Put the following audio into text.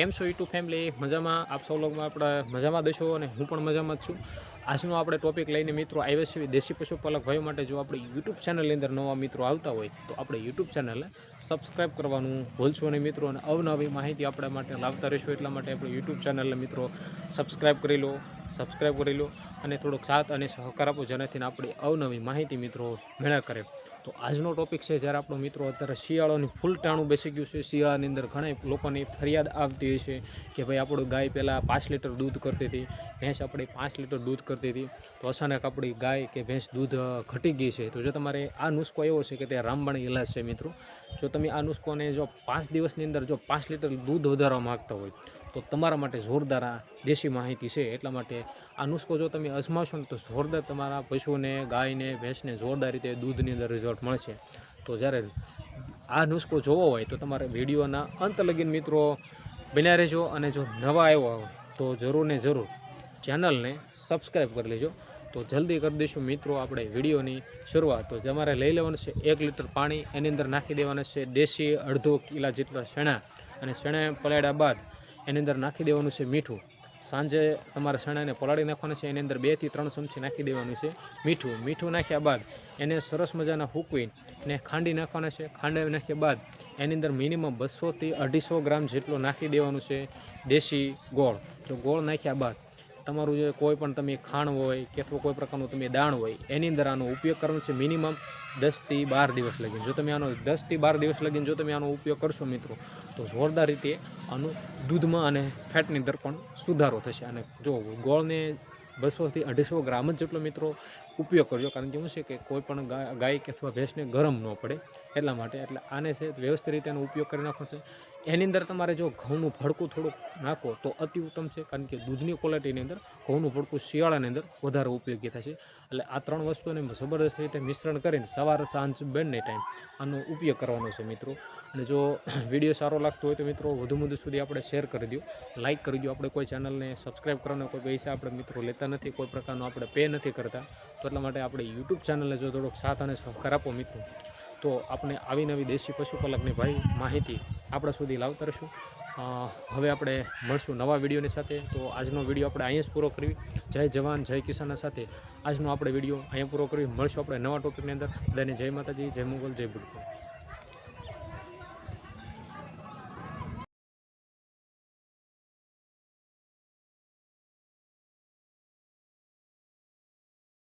કેમ છો YouTube family મજામાં? આપ સૌ લોકોમાં આપણે મજામાં દેશો અને હું પણ મજામાં જ છું. આજનો આપણે ટોપિક લઈને મિત્રો આવ્યા છીએ દેશી પશુપાલક ભાઈઓ માટે. જો આપણે યુટ્યુબ ચેનલની અંદર નવા મિત્રો આવતા હોય, તો આપણે યુટ્યુબ ચેનલને સબસ્ક્રાઈબ કરવાનું ભૂલશો નહીં મિત્રો. અને અવનવી માહિતી આપણા માટે લાવતા રહીશું. એટલા માટે આપણે યુટ્યુબ ચેનલને મિત્રો સબસ્ક્રાઈબ કરી લો. સબસ્ક્રાઈબ કરી લો અને થોડોક સાથ અને સહકાર આપો, જેનાથી આપણી અવનવી માહિતી મિત્રો મેળા કરે. તો આજનો ટોપિક છે, જ્યારે આપણો મિત્રો અત્યારે શિયાળોની ફૂલ ટાણું બેસી ગયું છે, શિયાળાની અંદર ઘણા લોકોની ફરિયાદ આવતી હોય છે કે ભાઈ આપણું ગાય પહેલાં પાંચ લીટર દૂધ કરતી હતી, ભેંસ આપણી પાંચ લીટર દૂધ કરતી હતી. તો અચાનક આપણી ગાય કે ભેંસ દૂધ ઘટી ગઈ છે. તો જો તમારે આ નુસ્ખો એવો છે કે તે રામબાણી ઇલાજ છે મિત્રો. જો તમે આ નુસ્ખોને જો પાંચ દિવસની અંદર જો પાંચ લીટર દૂધ વધારવા માગતા હોય તો તમારા માટે જોરદાર આ દેશી માહિતી છે. એટલા માટે આ નુસ્ખો જો તમે અજમાવશો ને તો જોરદાર તમારા પશુને, ગાયને, ભેંસને જોરદાર રીતે દૂધની અંદર રિઝલ્ટ મળશે. તો જ્યારે આ નુસ્ખો જોવો હોય તો તમારે વિડીયોના અંત લગીન મિત્રો બન્યા રહેજો અને જો નવા આવ્યો હોય તો જરૂર ને જરૂર ચેનલને સબસ્ક્રાઈબ કરી લેજો. તો જલ્દી કરી દઈશું મિત્રો આપણે વિડીયોની શરૂઆત. તો તમારે લઈ લેવાનું છે એક લીટર પાણી, એની અંદર નાખી દેવાના છે દેશી અડધો કિલા જેટલા શેણા. અને શેણા પલાળ્યા બાદ એની અંદર નાખી દેવાનું છે મીઠું. સાંજે તમારે ચણાને પલાળી નાખવાનું છે, એની અંદર બેથી ત્રણ ચમચી નાખી દેવાનું છે મીઠું. મીઠું નાખ્યા બાદ એને સરસ મજાના હૂકવી ને ખાંડી નાખવાના છે. ખાંડી નાખ્યા બાદ એની અંદર મિનિમમ બસોથી અઢીસો ગ્રામ જેટલું નાખી દેવાનું છે દેશી ગોળ. જો ગોળ નાખ્યા બાદ તમારું જે કોઈ પણ તમે ખાણ હોય કે અથવા કોઈ પ્રકારનું તમે દાણ હોય, એની અંદર આનો ઉપયોગ કરવાનો છે મિનિમમ દસથી બાર દિવસ લગીને. જો તમે આનો દસથી બાર દિવસ લગીને જો તમે આનો ઉપયોગ કરશો મિત્રો, તો જોરદાર રીતે આનું દૂધમાં અને ફેટની અંદર પણ સુધારો થશે. અને જો ગોળને બસોથી અઢીસો ગ્રામ જ જેટલો મિત્રો ઉપયોગ કરજો, કારણ કે શું છે કે કોઈ પણ ગાય કે અથવા ભેંસને ગરમ ન પડે એટલા માટે. એટલે આને છે વ્યવસ્થિત રીતે એનો ઉપયોગ કરી નાખવો છે. એની અંદર તમારે જો ઘઉંનું ભડકું થોડુંક નાખો તો અતિ ઉત્તમ છે, કારણ કે દૂધની ક્વોલિટીની અંદર ઘઉંનું ભડકું શિયાળાની અંદર વધારે ઉપયોગી થશે એટલે આ ત્રણ વસ્તુને જબરદસ્ત રીતે મિશ્રણ કરીને સવાર, સાંજ, બંને ટાઈમ આનો ઉપયોગ કરવાનો છે મિત્રો. અને જો વીડિયો સારો લાગતો હોય તો મિત્રો, વધુ વધુ સુધી આપણે શેર કરી દો લાઇક કરી દો આપણે કોઈ ચેનલને સબસ્ક્રાઈબ કરવાનો કોઈ પૈસા આપણે મિત્રો લેતા નથી, કોઈ પ્રકારનો આપણે પે નથી કરતા. તો એટલા માટે આપણે યુટ્યુબ ચેનલને જો થોડોક સાથ અને સહકાર આપો મિત્રો. તો આપણે આવી નવી દેશી પશુપાલકની ભાઈ માહિતી આપણા સુધી લાવતા રહીશું હવે આપણે મળશું નવા વિડીયોની સાથે. તો આજનો વીડિયો આપણે અહીંયા જ પૂરો કરવી. જય જવાન, જય કિસાનના સાથે. આજનો આપણે વીડિયો અહીંયા પૂરો કરવી. મળશું આપણે નવા ટોપિકની અંદર. બધાને જય માતાજી, જય મુગલ, જય બુડકો